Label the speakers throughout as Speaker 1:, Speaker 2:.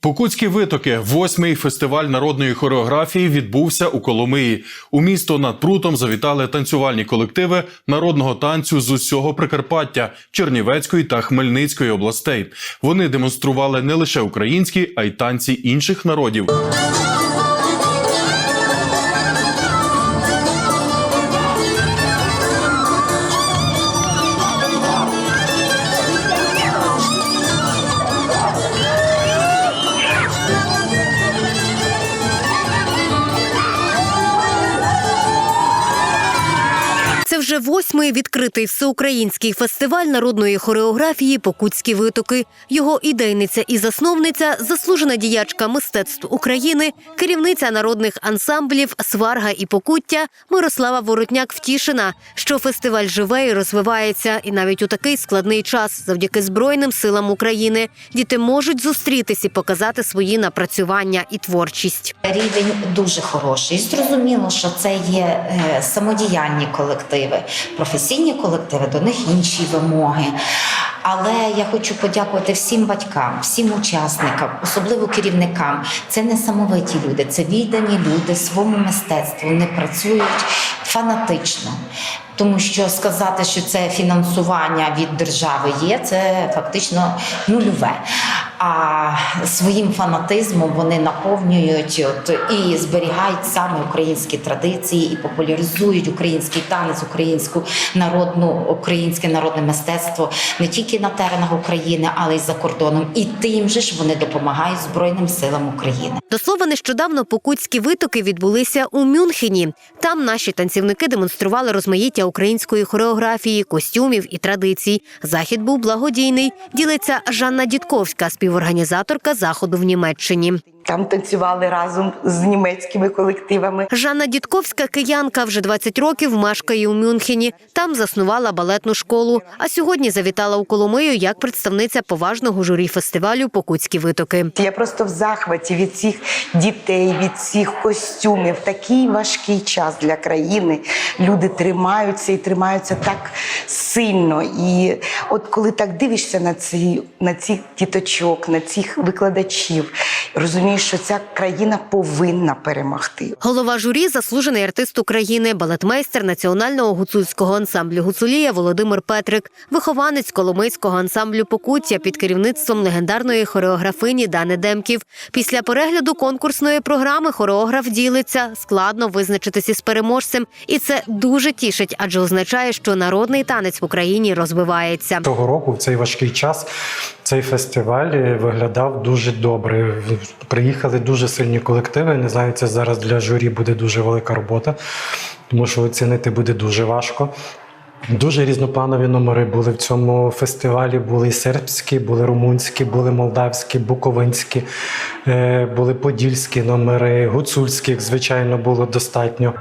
Speaker 1: Покутські витоки, восьмий фестиваль народної хореографії відбувся у Коломиї. У місто над прутом завітали танцювальні колективи народного танцю з усього Прикарпаття, Чернівецької та Хмельницької областей. Вони демонстрували не лише українські, а й танці інших народів.
Speaker 2: Восьмий відкритий всеукраїнський фестиваль народної хореографії Покутські витоки. Його ідейниця і засновниця, заслужена діячка мистецтв України, керівниця народних ансамблів Сварга і Покуття Мирослава Воротняк втішена, що фестиваль живе і розвивається, і навіть у такий складний час, завдяки Збройним силам України, діти можуть зустрітись і показати свої напрацювання і творчість.
Speaker 3: Рівень дуже хороший. Зрозуміло, що це є е, самодіяльні колективи, професійні колективи, до них інші вимоги. Але я хочу подякувати всім батькам, всім учасникам, особливо керівникам. Це не самовиті люди, це віддані люди своєму мистецтву. Вони працюють фанатично. Тому що сказати, що це фінансування від держави є, це фактично нульове. А своїм фанатизмом вони наповнюють от, і зберігають саме українські традиції, і популяризують український танець, українську народну, українське народне мистецтво не тільки на теренах України, але й за кордоном. І тим же ж вони допомагають Збройним силам України.
Speaker 2: До слова, нещодавно покутські витоки відбулися у Мюнхені. Там наші танцівники демонстрували розмаїття української хореографії, костюмів і традицій. Захід був благодійний. Ділиться Жанна Дідковська, співорганізаторка заходу в Німеччині.
Speaker 4: Там танцювали разом з німецькими колективами.
Speaker 2: Жанна Дідковська, киянка, вже 20 років мешкає у Мюнхені. Там заснувала балетну школу. А сьогодні завітала у Коломию як представниця поважного журі фестивалю Покутські витоки.
Speaker 4: Я просто в захваті від цих дітей, від цих костюмів. Такий важкий час для країни. Люди тримаються і тримаються так сильно. І от коли так дивишся на ці на цих діточок, на цих викладачів, розумієш, що ця країна повинна перемогти.
Speaker 2: Голова журі, заслужений артист України, балетмейстер національного гуцульського ансамблю Гуцулія Володимир Петрик, вихованець Коломийського ансамблю Покуття під керівництвом легендарної хореографині Дани Демків. Після перегляду конкурсної програми хореограф ділиться складно визначитися з переможцем, і це дуже тішить, адже означає, що народний танець в Україні розвивається.
Speaker 5: Того року, в цей важкий час, цей фестиваль е, виглядав дуже добре. Приїхали дуже сильні колективи. Не знаю, це зараз для журі буде дуже велика робота, тому що оцінити буде дуже важко. Дуже різнопланові номери були в цьому фестивалі. Були і сербські, були румунські, були молдавські, буковинські, е, були подільські номери, гуцульських, звичайно, було достатньо.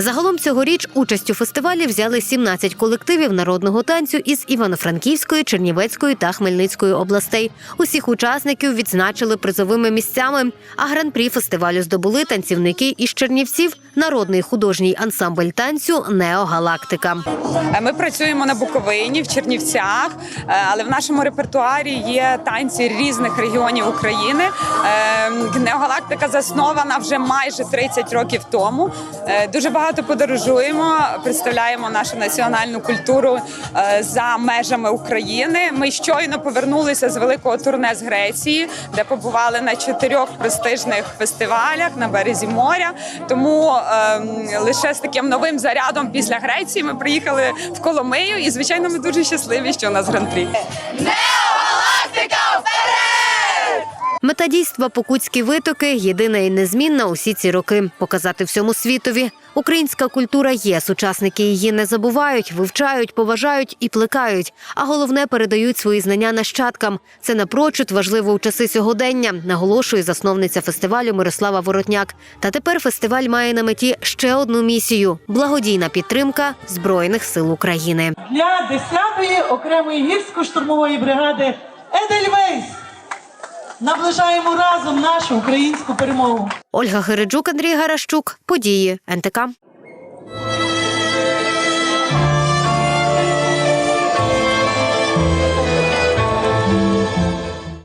Speaker 2: Загалом цьогоріч участь у фестивалі взяли 17 колективів народного танцю із Івано-Франківської, Чернівецької та Хмельницької областей. Усіх учасників відзначили призовими місцями. А гран-прі фестивалю здобули танцівники із Чернівців, народний художній ансамбль танцю Неогалактика.
Speaker 6: Е, Ми працюємо на Буковині в Чернівцях, е, але в нашому репертуарі є танці різних регіонів України. Е, Неогалактика заснована вже майже 30 років тому. Дуже багато подорожуємо, представляємо нашу національну культуру е, за межами України. Ми щойно повернулися з великого турне з Греції, де побували на чотирьох престижних фестивалях на березі моря. Тому ем, лише з таким новим зарядом після Греції ми приїхали в Коломию, і звичайно, ми дуже щасливі, що у нас гран-прі.
Speaker 2: Мета дійства Покутські витоки єдина і незмінна усі ці роки показати всьому світові. Українська культура є. Сучасники її не забувають, вивчають, поважають і плекають. А головне передають свої знання нащадкам. Це напрочуд важливо у часи сьогодення, наголошує засновниця фестивалю Мирослава Воротняк. Та тепер фестиваль має на меті ще одну місію благодійна підтримка збройних сил України.
Speaker 7: для 10-ї окремої гірсько-штурмової бригади Едельвейс. Наближаємо разом нашу українську перемогу.
Speaker 2: Ольга Гереджук, Андрій Гаращук. Події НТК.